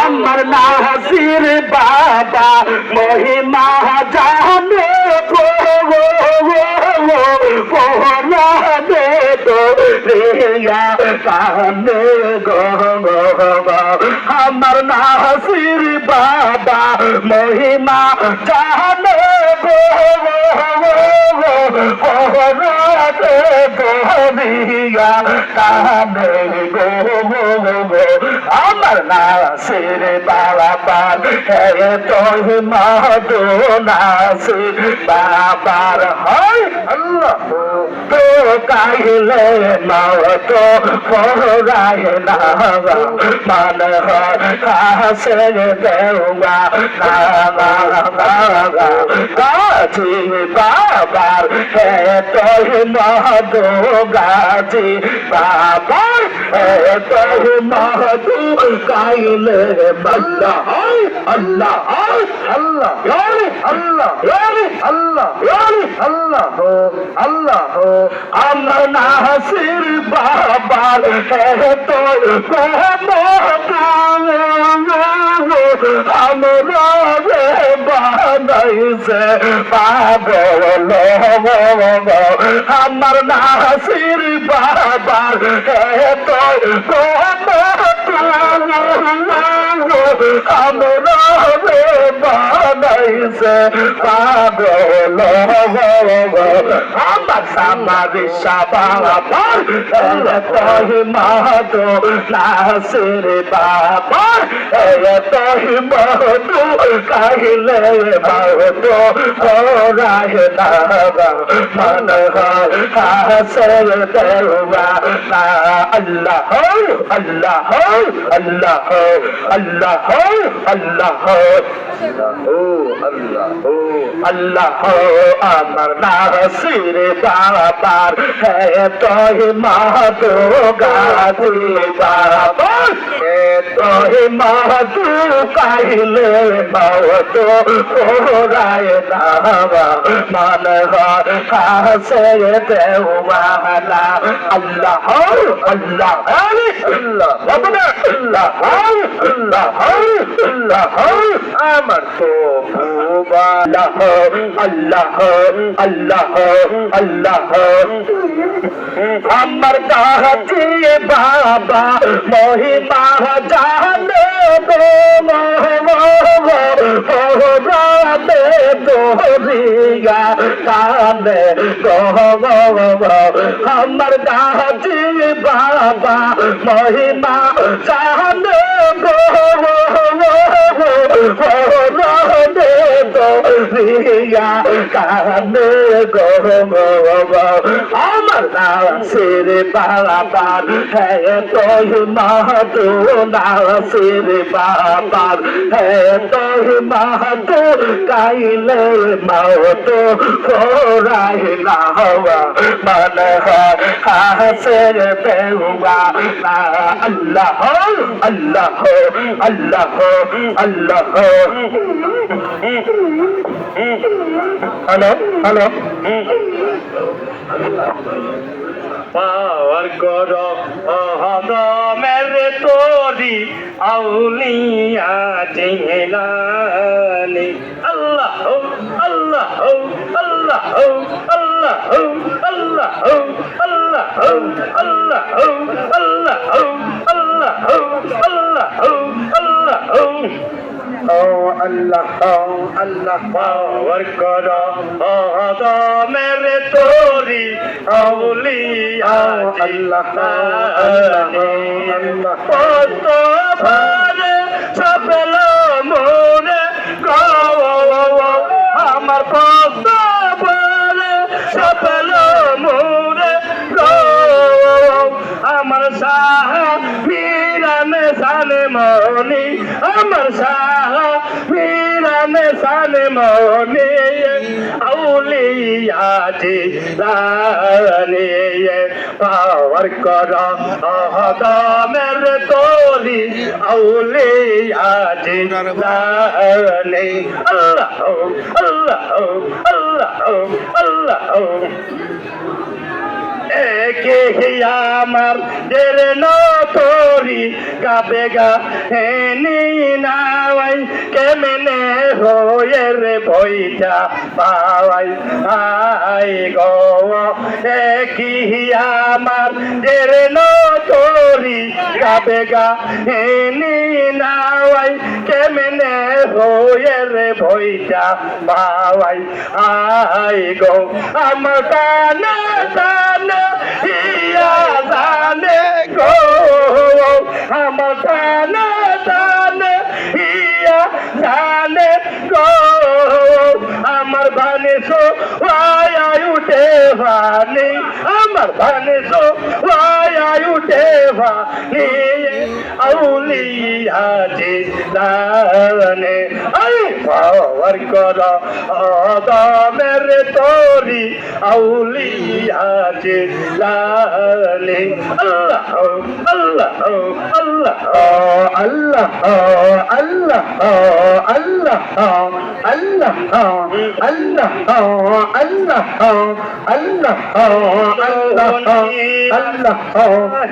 আমার না হাসির বাবা মহিমা জানে পোহরা দে তো রেয়া সামনে গো গো আমার নাসির বাবা মহিমা মহিমা গান গো আমার নাসির বাবার হে তোর মাদো নাসির বাবার হয় আল্লাহ, তো কাহিলে মত পড়ায় না মান হাসে দেওয়া গাছি বাবার তোর মধু গাছি বাবার তোর মধু গাইলে বল্লা আল্লাহ আল্লাহ আল্লাহ আল্লাহ আল্লাহ আল্লাহ আমার নাসির বাবার তোর মধু আমরা রে বানাইছে আমার নাসির বাবার হে তোর আমরা রে বানাইছে পাগল আমার সামারি সাবাবার তহি না আল্লাহ আল্লাহ আল্লাহ আল্লাহ আল্লাহ। ও আল্লাহ ও আল্লাহ আমার নাসির বাবার হে তোহি মাদো গাছি বাবার হে তোহি মাদো কাহিলে মাওতো ওরায় নাবা মান হাসে দেওয়ালা আল্লাহ আল্লাহ আল্লাহ রব্বানা আল্লাহ আল্লাহ আল্লাহ मरतो अल्लाह अल्लाह अल्लाह। अल्लाह अमर जी बाबा मोहि महाजान दो दोहरिया काने दो हमर जी बाबा, महिमा महाजान दो দিয়া কানে গো বাবা না সেরে বাবার হ্যাঁ তোর মাহাতো না সেরে বাবার হ্যাঁ তোর মাহাতো কাইলে মাহাতো খোরাই না হওয়া মানে হাসের বেহুয়া না আল্লাহ আল্লাহ আল্লাহ আল্লাহ। Hello hello. পাওয়ার গর মেরে তোরি আউলিয়া জিলানি আল্লাহ আল্লাহ আল্লাহ আল্লাহ আল্লাহ আল্লাহ আল্লাহ আল্লাহ আল্লাহ আল্লাহ আল্লাহ ও আল্লাহ আল্লাহ পাওয়ার কর মেরে তোরি আউলিয়া আল্লাহ আল্লাহ কত ভারে সানে মনি, আমার সাহ মীরা সানে মনে আউলিয়াজি রানে পাওয়ার কর আহদামের তোরি আউলিয়াজি রানে আল্লাহ আল্লাহ আল্লাহ আল্লাহ। একে আমার দের का बेगा है नीनावई के मैंने हो ये रे भोईचा पावई आई गो एक ही আমার জেরেন তোরি গাবে গা হেনি নাওয়াই কেমনে হয়ে রে ভইটা বাওয়াই আই গো, আমার টানা টানা ইয়া ভালে আমার ভালে সো উঠে ভানি আউলিয়া জি দানে আই পাওয়ার কর আদামের তোরি আউলিয়া জি দানে আল্লাহ আল্লাহ আল্লাহ আল্লাহ আল্লাহ আল্লাহ আল্লাহ আল্লাহ আল্লাহ আল্লাহ আল্লাহ আল্লাহ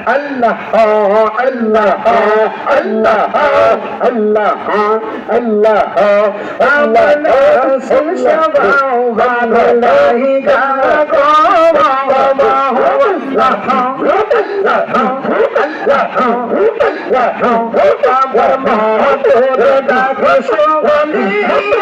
আল্লাহ আল্লাহ আল্লাহ আল্লাহ আল্লাহ সুশবাও ভালাই গা গো বাবা পাগল পাগল সর্বই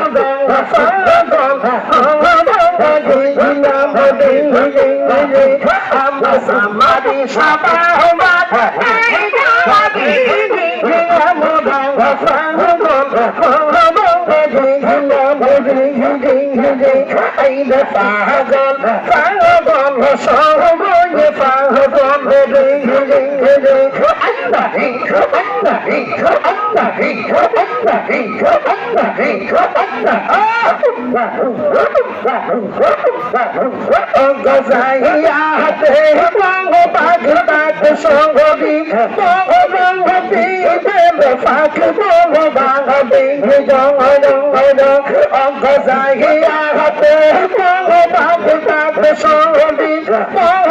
Somebody, somebody, Oh! আল্লাহ গজাইয়াতে বঙ্গ বাঘ বাঘ সঙ্গবি বঙ্গ বঙ্গ দেব ফাঁক বঙ্গ বাঘ বিঘ জঙ্গ জঙ্গ জঙ্গ গজাইয়াতে বঙ্গ বাঘ বাঘ সঙ্গবি বঙ্গ বঙ্গ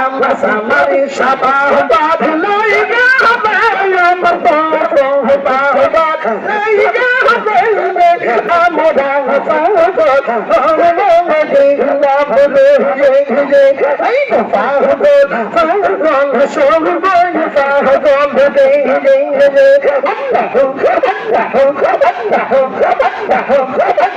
আমরা সামারি সাবাহ বাদ লাইগা হবে আমার বাহ বাহ বাদ লাইগা হবে আমরা সামারি সাবাহ Oh,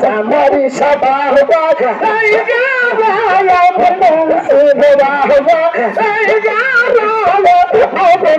Somebody shut up, I got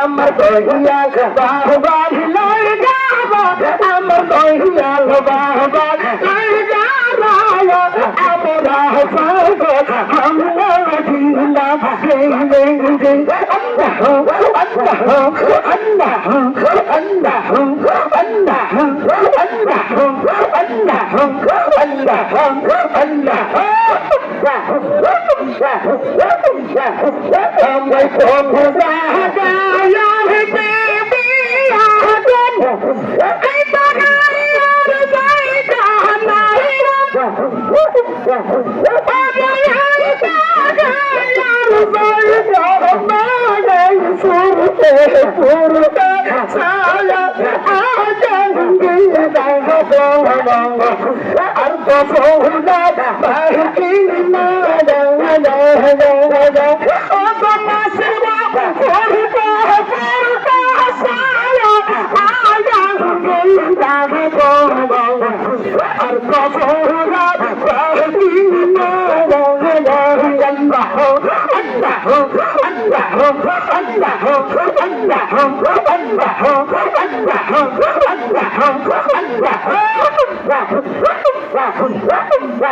আমার দহিয়া বাহ বাহ লড় যাবা আমার দহিয়া বাহ বাহ লড় যাবা আমরা সাগ আমরা দিলা দেই দেই আল্লাহ আল্লাহ আল্লাহ আল্লাহ আমরা প্রভু I Allah Oh,